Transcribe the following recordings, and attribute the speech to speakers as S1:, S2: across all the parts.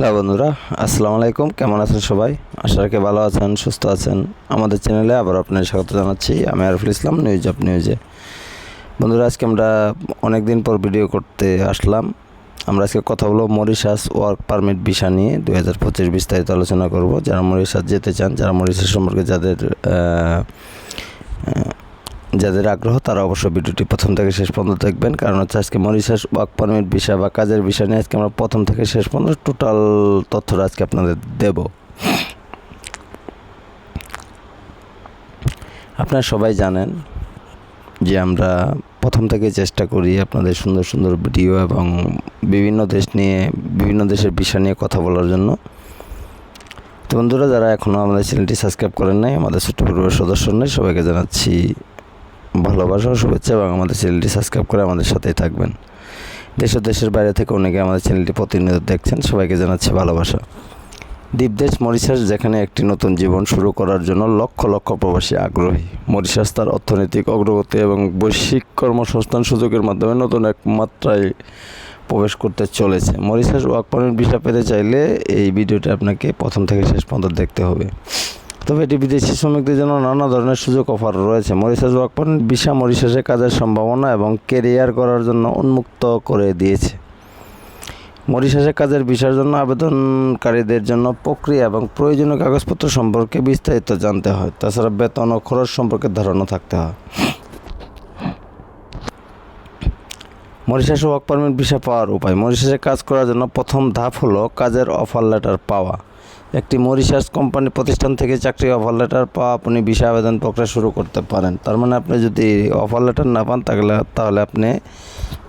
S1: Hello বন্ধুরা, আসসালামু আলাইকুম। কেমন আছেন সবাই? আশা রাখি ভালো আছেন, সুস্থ আছেন। আমাদের চ্যানেলে আবার আপনাদের স্বাগত জানাচ্ছি। আমি আরফুল ইসলাম নিউজ অফ নিউজে বন্ধুরা, আজকে আমরা অনেক দিন পর ভিডিও করতে আসলাম। আমরা আজকে কথা বলব মরিশাস ওয়ার্ক পারমিট ভিসা নিয়ে। দুই হাজার পঁচিশ বিস্তারিত আলোচনা করব। যারা মরিশাস যেতে চান, যারা মরিশাস সম্পর্কে যাদের যাদের আগ্রহ, তারা অবশ্যই ভিডিওটি প্রথম থেকে শেষ পর্যন্ত দেখবেন। কারণ হচ্ছে আজকে মরিশাস ওয়ার্ক পারমিট বিষয় বা কাজের বিষয় নিয়ে আজকে আমরা প্রথম থেকে শেষ পর্যন্ত টোটাল তথ্যটা আজকে আপনাদের দেব। আপনারা সবাই জানেন যে আমরা প্রথম থেকে চেষ্টা করি আপনাদের সুন্দর সুন্দর ভিডিও এবং বিভিন্ন দেশ নিয়ে, বিভিন্ন দেশের বিষয় নিয়ে কথা বলার জন্য। তো বন্ধুরা, যারা এখনও আমাদের চ্যানেলটি সাবস্ক্রাইব করেন নাই, আমাদের ছোট্ট পরিবার সদস্য নেই, সবাইকে জানাচ্ছি ভালোবাসা ও শুভেচ্ছা এবং আমাদের চ্যানেলটি সাবস্ক্রাইব করে আমাদের সাথেই থাকবেন। দেশ ও দেশের বাইরে থেকে অনেকে আমাদের চ্যানেলটি প্রতিনিয়ত দেখছেন, সবাইকে জানাচ্ছি ভালোবাসা। দ্বীপদেশ মরিশাস, যেখানে একটি নতুন জীবন শুরু করার জন্য লক্ষ লক্ষ প্রবাসী আগ্রহী। মরিশাস তার অর্থনৈতিক অগ্রগতি এবং বৈশ্বিক কর্মসংস্থান সুযোগের মাধ্যমে নতুন এক মাত্রায় প্রবেশ করতে চলেছে। মরিশাস ওয়ার্ক পারমিট ভিসা পেতে চাইলে এই ভিডিওটা আপনাকে প্রথম থেকে শেষ পর্যন্ত দেখতে হবে। তবে এটি বিদেশি শ্রমিকদের জন্য নানা ধরনের সুযোগ অফার রয়েছে। মরিশাস ওয়ার্ক ভিসা মরিশাসে কাজের সম্ভাবনা এবং কেরিয়ার করার জন্য উন্মুক্ত করে দিয়েছে। মরিশাসে কাজের বিষয়ের জন্য আবেদনকারীদের জন্য প্রক্রিয়া এবং প্রয়োজনীয় কাগজপত্র সম্পর্কে বিস্তারিত জানতে হয়। তাছাড়া বেতন ও খরচ সম্পর্কে ধারণা থাকতে হয়। মরিশাসে ওয়ার্ক পারমিট ভিসা পাওয়ার উপায়। মরিশাসে কাজ করার জন্য প্রথম ধাপ হলো কাজের অফার লেটার পাওয়া। একটি মরিশাস কোম্পানি প্রতিষ্ঠান থেকে চাকরি অফার লেটার পাওয়া, আপনি ভিসা আবেদন প্রক্রিয়া শুরু করতে পারেন। তার মানে আপনি যদি অফার লেটার না পান, তাহলে তাহলে আপনি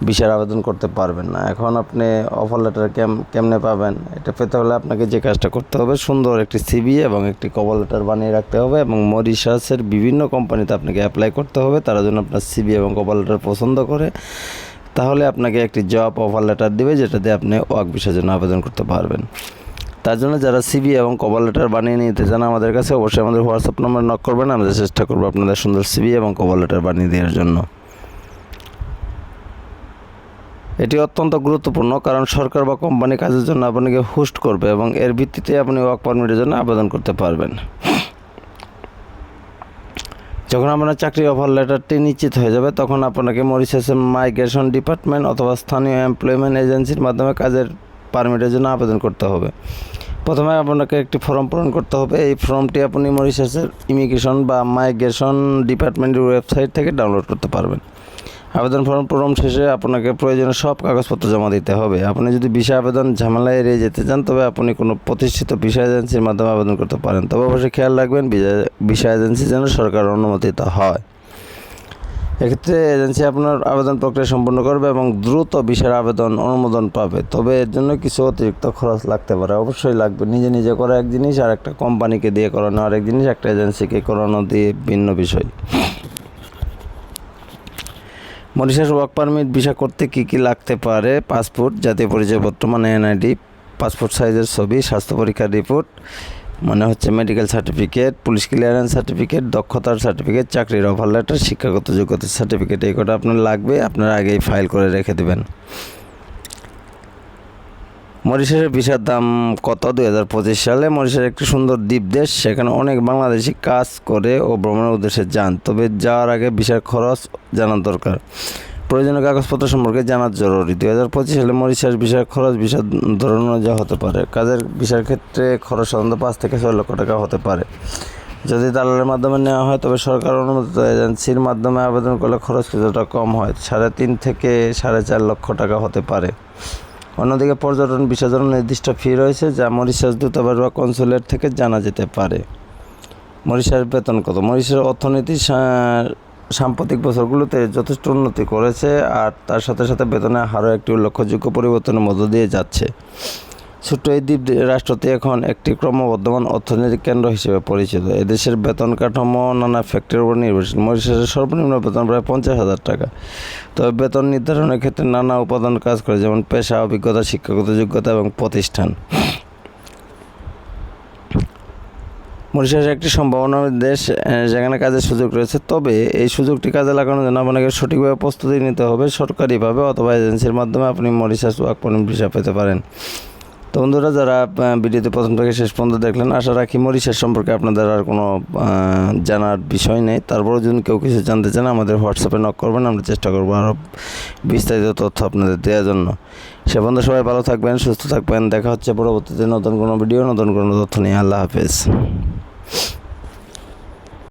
S1: ভিসার আবেদন করতে পারবেন না। এখন আপনি অফার লেটার কেম, কেমনে পাবেন? এটা পেতে হলে আপনাকে যে কাজটা করতে হবে, সুন্দর একটি সিবি এবং একটি কভার লেটার বানিয়ে রাখতে হবে এবং মরিশাসের বিভিন্ন কোম্পানিতে আপনাকে অ্যাপ্লাই করতে হবে। তারা জন্য আপনার সিবি এবং কভার লেটার পছন্দ করে। তাহলে আপনাকে একটি জব অফার লেটার দেবে যেটা দিয়ে আপনি ওয়ার্ক ভিসার জন্য আবেদন করতে পারবেন। তার জন্য যারা সিবি এবং কভার লেটার বানিয়ে নিতে চান আমাদের কাছে, অবশ্যই আমাদের হোয়াটসঅ্যাপ নম্বর নক করবেন। আমাদের চেষ্টা করব আপনাদের সুন্দর সিবি এবং কভার লেটার বানিয়ে দেওয়ার জন্য। এটি অত্যন্ত গুরুত্বপূর্ণ, কারণ সরকার বা কোম্পানি কাজের জন্য আপনাকে হোস্ট করবে এবং এর ভিত্তিতে আপনি ওয়ার্ক পারমিটের জন্য আবেদন করতে পারবেন। যখন আপনার চাকরি অফার লেটারটি নিশ্চিত হয়ে যাবে, তখন আপনাকে মরিশাসের মাইগ্রেশন ডিপার্টমেন্ট অথবা স্থানীয় এমপ্লয়মেন্ট এজেন্সির মাধ্যমে কাজের পারমিটের জন্য আবেদন করতে হবে। প্রথমে আপনাকে একটি ফর্ম পূরণ করতে হবে। এই ফর্মটি আপনি মরিশাসের ইমিগ্রেশন বা মাইগ্রেশন ডিপার্টমেন্টের ওয়েবসাইট থেকে ডাউনলোড করতে পারবেন। আবেদন ফর্ম পূরণ শেষে আপনাকে প্রয়োজনীয় সব কাগজপত্র জমা দিতে হবে। আপনি যদি ভিসা আবেদন ঝামেলা এড়িয়ে যেতে চান, তবে আপনি কোনো প্রতিষ্ঠিত ভিসা এজেন্সির মাধ্যমে আবেদন করতে পারেন। তবে অবশ্যই খেয়াল রাখবেন, ভিসা- এজেন্সি যেন সরকার অনুমোদিত হয়। এক্ষেত্রে এজেন্সি আপনার আবেদন প্রক্রিয়া সম্পন্ন করবে এবং দ্রুত ভিসার আবেদন অনুমোদন পাবে। তবে এর জন্য কিছু অতিরিক্ত খরচ লাগতে পারে। অবশ্যই লাগবে। নিজে নিজে করা এক জিনিস আর একটা কোম্পানিকে দিয়ে করানো। আরেক জিনিস একটা এজেন্সিকে করানো দিয়ে ভিন্ন বিষয়। মরিশাস ওয়ার্ক পারমিট ভিসা করতে কি কি লাগতে পারে? পাসপোর্ট, জাতীয় পরিচয়পত্র মানে এনআইডি, পাসপোর্ট সাইজের ছবি, স্বাস্থ্য পরীক্ষার রিপোর্ট মানে হচ্ছে medical certificate police clearance certificate দক্ষতার সার্টিফিকেট চাকরির অফার লেটার শিক্ষাগত যোগ্যতার সার্টিফিকেট এই কটা আপনার লাগবে, আপনারা আগেই ফাইল করে রেখে দেবেন। মরিশাসের ভিসার দাম কত? দুই হাজার পঁচিশ সালে মরিশাস একটি সুন্দর দ্বীপ দেশ, সেখানে অনেক বাংলাদেশি কাজ করে ও ভ্রমণের উদ্দেশ্যে যান। তবে যাওয়ার আগে ভিসার খরচ জানা দরকার। প্রয়োজনীয় কাগজপত্র সম্পর্কে জানা জরুরি। দুই হাজার পঁচিশ সালে মরিশাস ভিসার খরচ ভিসার ধরন অনুযায়ী হতে পারে। কাজের ভিসার ক্ষেত্রে খরচ সাধারণত পাঁচ থেকে ছয় লক্ষ টাকা হতে পারে। যদি দালালের মাধ্যমে নেওয়া হয়, তবে সরকার অনুমোদিত এজেন্সির মাধ্যমে আবেদন করলে খরচ কিছুটা কম হয়, সাড়ে তিন থেকে সাড়ে চার লক্ষ টাকা হতে পারে। অন্যদিকে পর্যটন ভিসার জন্য নির্দিষ্ট ফি রয়েছে, যা মরিশাস দূতাবাস বা কনসুলেট থেকে জানা যেতে পারে। মরিশাস বেতন কত? মরিশাসের অর্থনীতি সাম্প্রতিক বছরগুলোতে যথেষ্ট উন্নতি করেছে, আর তার সাথে সাথে বেতনের হারও একটি উল্লেখযোগ্য পরিবর্তনের মধ্য দিয়ে যাচ্ছে। ছোট্ট এই দ্বীপ রাষ্ট্রটি এখন একটি ক্রমবর্ধমান অর্থনৈতিক কেন্দ্র হিসেবে পরিচিত। এদেশের বেতন কাঠামো, নানা ফ্যাক্টরির উপর নির্ভরশীল। মরিশাসের সর্বনিম্ন বেতন প্রায় পঞ্চাশ হাজার টাকা। তবে বেতন নির্ধারণের ক্ষেত্রে নানা উপাদান কাজ করে, যেমন পেশা, অভিজ্ঞতা, শিক্ষাগত যোগ্যতা এবং প্রতিষ্ঠান। মরিশাস একটি সম্ভাবনার দেশ যেখানে কাজের সুযোগ রয়েছে। তবে এই সুযোগটি কাজে লাগানোর জন্য আপনাকে সঠিকভাবে প্রস্তুতি নিতে হবে সরকারিভাবে অথবা এজেন্সির মাধ্যমে। আপনি মরিশাস ওয়ার্ক পারমিট ভিসা পেতে পারেন। তো বন্ধুরা, যারা ভিডিওতে প্রথম থেকে শেষ পর্যন্ত দেখলেন, আশা রাখি মরিশের সম্পর্কে আপনাদের আর কোনো জানার বিষয় নেই। তারপরেও যদি কেউ কিছু জানতে চান, আমাদের হোয়াটসঅ্যাপে নক করবেন, আমরা চেষ্টা করব আরও বিস্তারিত তথ্য আপনাদের দেওয়ার জন্য। সে বন্ধু সবাই ভালো থাকবেন, সুস্থ থাকবেন, দেখা হচ্ছে পরবর্তীতে নতুন কোনো ভিডিও, নতুন কোনো তথ্য নিয়ে। আল্লাহ হাফেজ।